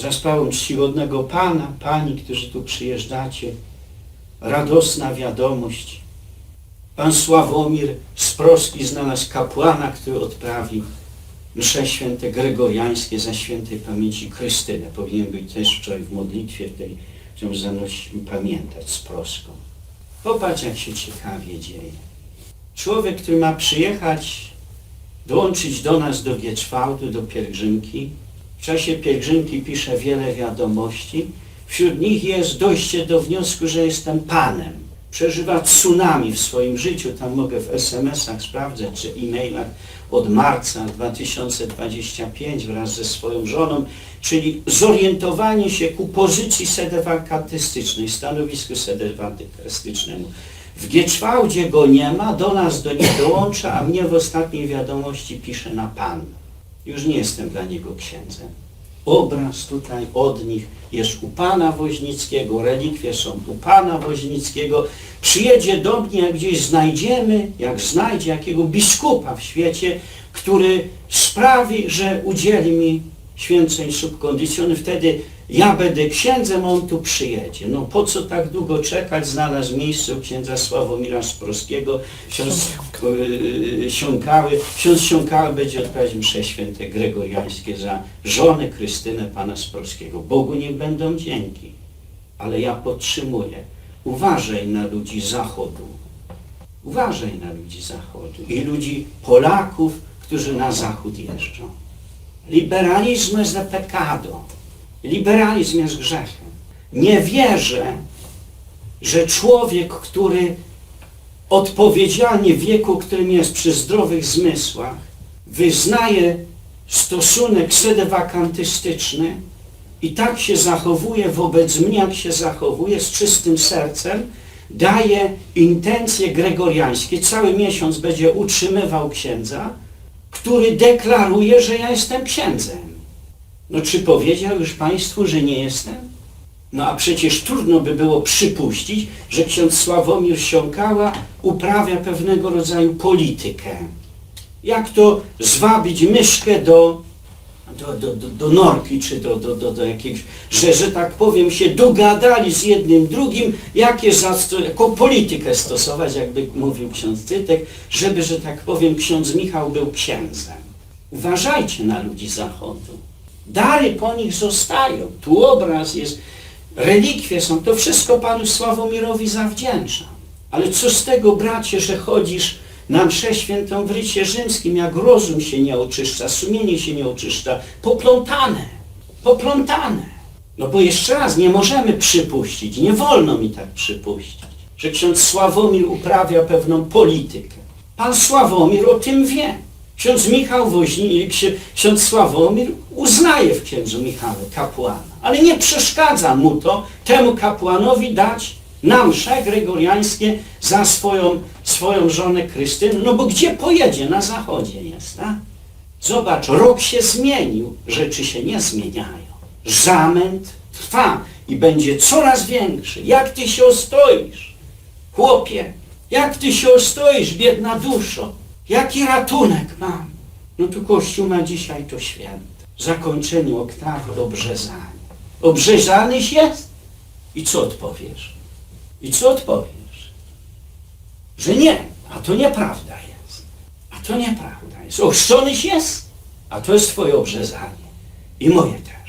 za sprawą czcigodnego Pana, Pani, którzy tu przyjeżdżacie, radosna wiadomość. Pan Sławomir z Proski znalazł kapłana, który odprawi msze święte gregoriańskie za świętej pamięci Krystynę. Powinien być też wczoraj w modlitwie tej, którą zanosił pamiętać z Proską. Popatrz, jak się ciekawie dzieje. Człowiek, który ma przyjechać, dołączyć do nas do Gieczwałdu, do pielgrzymki, w czasie pielgrzymki pisze wiele wiadomości. Wśród nich jest dojście do wniosku, że jestem Panem. Przeżywa tsunami w swoim życiu. Tam mogę w SMS-ach sprawdzać, czy e-mailach od marca 2025 wraz ze swoją żoną, czyli zorientowanie się ku pozycji sedewakantystycznej, stanowisku sedewakantystycznemu. W Gieczwałdzie go nie ma, do nas do nich dołącza, a mnie w ostatniej wiadomości pisze na Pan. Już nie jestem dla niego księdzem. Obraz tutaj od nich jest u Pana Woźnickiego, relikwie są u Pana Woźnickiego. Przyjedzie do mnie, jak gdzieś znajdziemy, jak znajdzie jakiego biskupa w świecie, który sprawi, że udzieli mi święceń subkondicjony, wtedy ja będę księdzem, on tu przyjedzie. No po co tak długo czekać? Znalazł miejsce u księdza Sławomira Sprowskiego, ksiądz Siąkały. Ksiądz Siąkały będzie odprawiać msze święte gregoriańskie za żonę Krystynę Pana Sprowskiego. Bogu niech będą dzięki. Ale ja podtrzymuję, uważaj na ludzi Zachodu. Uważaj na ludzi Zachodu i ludzi Polaków, którzy na Zachód jeżdżą. Liberalizm jest pekado. Liberalizm jest grzechem. Nie wierzę, że człowiek, który odpowiedzialnie wieku, którym jest przy zdrowych zmysłach, wyznaje stosunek sedewakantystyczny i tak się zachowuje wobec mnie, jak się zachowuje z czystym sercem, daje intencje gregoriańskie, cały miesiąc będzie utrzymywał księdza, który deklaruje, że ja jestem księdzem. No czy powiedział już Państwu, że nie jestem? No a przecież trudno by było przypuścić, że ksiądz Sławomir Siąkała uprawia pewnego rodzaju politykę. Jak to zwabić myszkę do, do, do, do, do norki, czy do, do, do, do jakiegoś, że, że tak powiem się dogadali z jednym drugim, jakie jaką politykę stosować, jakby mówił ksiądz Cytek, żeby, że tak powiem, ksiądz Michał był księdzem. Uważajcie na ludzi Zachodu. Dary po nich zostają. Tu obraz jest, relikwie są. To wszystko Panu Sławomirowi zawdzięczam. Ale co z tego, bracie, że chodzisz na mszę świętą w rycie rzymskim, jak rozum się nie oczyszcza, sumienie się nie oczyszcza, poplątane, poplątane. No bo jeszcze raz, nie możemy przypuścić, nie wolno mi tak przypuścić, że ksiądz Sławomir uprawia pewną politykę. Pan Sławomir o tym wie. Ksiądz Michał Woźnik, ksiądz Sławomir uznaje w księdzu Michale kapłana, ale nie przeszkadza mu to, temu kapłanowi dać na msze gregoriańskie za swoją, swoją żonę Krystynę, no bo gdzie pojedzie? Na zachodzie jest, tak? Zobacz, rok się zmienił, rzeczy się nie zmieniają. Zamęt trwa i będzie coraz większy. Jak ty się ostoisz, chłopie? Jak ty się ostoisz, biedna duszo? Jaki ratunek mam? No tu Kościół ma dzisiaj to święto. Zakończenie oktawy obrzezanie. Obrzezanyś jest? I co odpowiesz? I co odpowiesz? Że nie, a to nieprawda jest. A to nieprawda jest. Ochrzczonyś jest? A to jest twoje obrzezanie. I moje też.